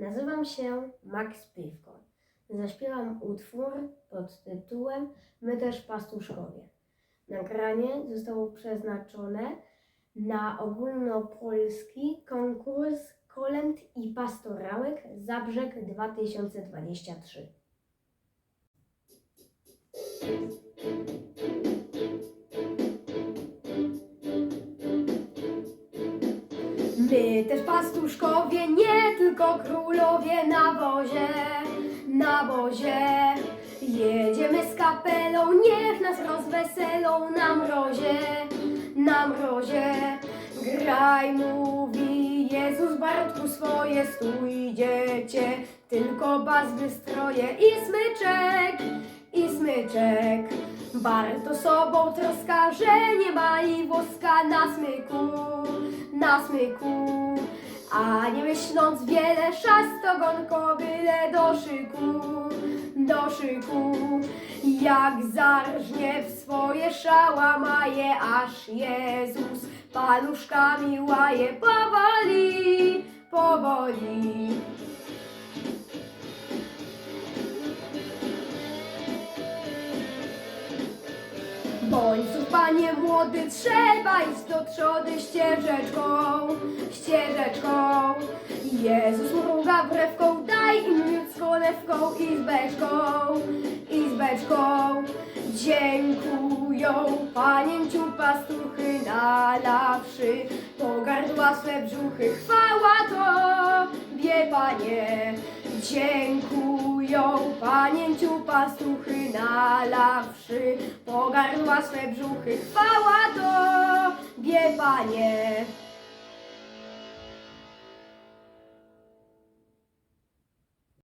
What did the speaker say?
Nazywam się Max Piwko. Zaśpiewam utwór pod tytułem My też pastuszkowie. Nagranie zostało przeznaczone na ogólnopolski konkurs kolęd i pastorałek Zabrzeg 2023. My też pastuszkowie, nie tylko królowie na wozie, na wozie. Jedziemy z kapelą, niech nas rozweselą na mrozie, na mrozie. Graj, mówi Jezus, Bartku swoje, stój dziecię, tylko bas wystroje i smyczek, i smyczek. Bardzo sobą troska, że nie ma i woska na smyku, na smyku. A nie myśląc wiele, szastogonko byle do szyku, do szyku. Jak zarżnie w swoje szałamaje, aż Jezus paluszkami łaje powoli, powoli. Bądź panie młody, trzeba iść do trzody ścieżeczką, ścieżeczką. Jezus mruga brewką, daj im z konewką i z beczką, i z beczką. Dziękują panięciu pastuchy nalawszy, pogardła swe brzuchy, chwała Tobie, Panie. Dziękują panięciu pastuchy nalawszy, pogardła swe brzuchy, chwała Tobie, Panie.